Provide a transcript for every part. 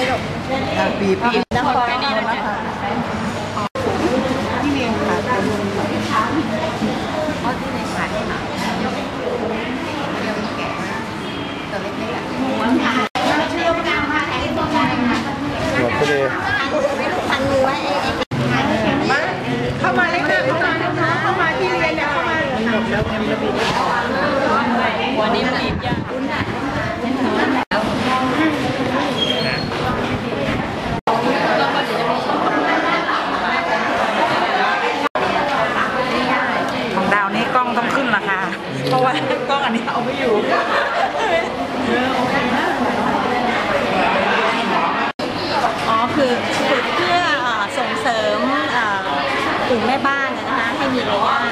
ปีปีน้ำปลานี่นะคะที่เรียงค่ะเป็นเพราะที่ในขายเนี่ยค่ะเรียงแก่ตัวเล็กๆอะหัวทะเลพันมือไว้เข้ามาเลยค่ะเข้ามานะคะเข้ามาที่เรียนเนี่ยเข้ามาหมดแล้วยังระเบียบวันนี้มันอีกอย่าง ของดาวนี่กล้องต้องขึ้นราคาเพราะว่ากล้ อยู่อ๋อคือฝึกเพื่อส่งเสริมกลุ่มแม่บ้านนะนะคะให้มีรายได้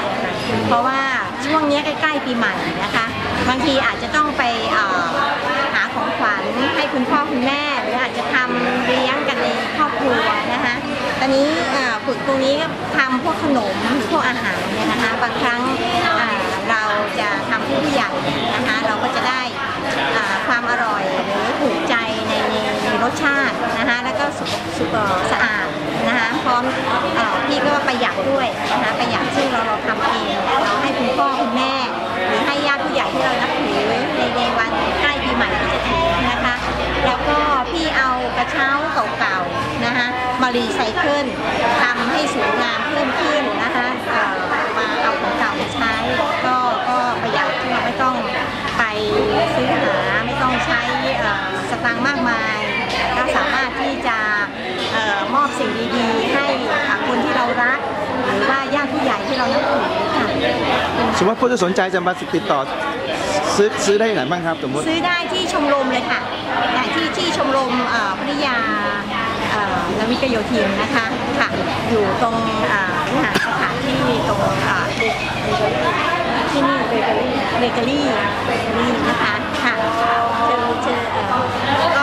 เพราะว่าช่วงนี้ใกล้ๆปีใหม่นะคะ บางทีอาจจะต้องไปหาของขวัญให้คุณพ่อคุณแม่ หรืออาจจะทำเลี้ยงกันในครอบครัวนะคะตอนนี้ฝึกตรงนี้ก็ทำพวกขนมพวกอาหารเนี่ยนะคะบางครั้งอ่าเราจะทำให้ผู้ใหญ่นะคะ เราก็จะได้อ่าความอร่อยหรือถูกใจในในในร สชาตินะคะแล้วก็สุสุขสะอาดนะคะพร้อมอพี่ก็ประหยัดด้วยนะคะประหยัดซึ่งเราเราทำเองเราให้คุณพ่อคุณแม่ หรือให้ญาติผู้ใหญ่ที่เรานับถือในในวันใกล้ปีใหม่ที่จะถึงนะคะ แล้วก็พี่เอากระเช้าเก่าๆนะคะมารีไซเคิลทำให้สวยงามเพิ่มขึ้นนะคะมาเอาของเก่ามาใช้ก็ก็ประหยัดที่เราไม่ต้องไปซื้อหาไม่ต้องใช้สตางค์มากมาย ก็สามารถที่จะออมอบสิ่งดีๆ ให้คนที่เรารัก หรือว่าญาติผู้ใหญ่ที่เรานับถือค่ะสมมติผู้ที่สนใจจะมาติดต่อซื้อซื้อได้ที่ไหนบ้างครับสมมติซื้อได้ที่ชมรมเลยค่ะที่ที่ชมรมพัทยาเอ่อนวิกโยธินนะคะค่ะอยู่ตรงอ่อวิหารสถานที่ตรงที่นี่เบเกอรี่เบเกอรี่นะคะค่ะเชิญเชิญ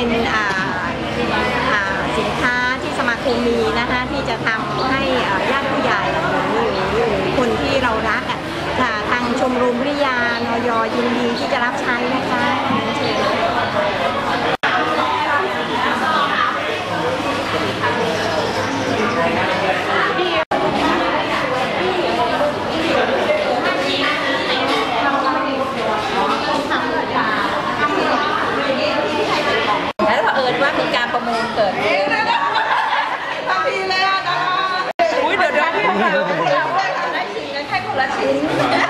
เป็นสินค้าที่สมาคมมีนะคะที่จะทำให้ญาติผู้ใหญ่หรือคนที่เรารักอะทางชมรมวิทยานอยยินดีที่จะรับใช้นะคะ mình เกิดเองทำทีแล้วนะอุ้ยเดี๋ยวเดี๋ยวให้คนละชิ้นให้คนละชิ้น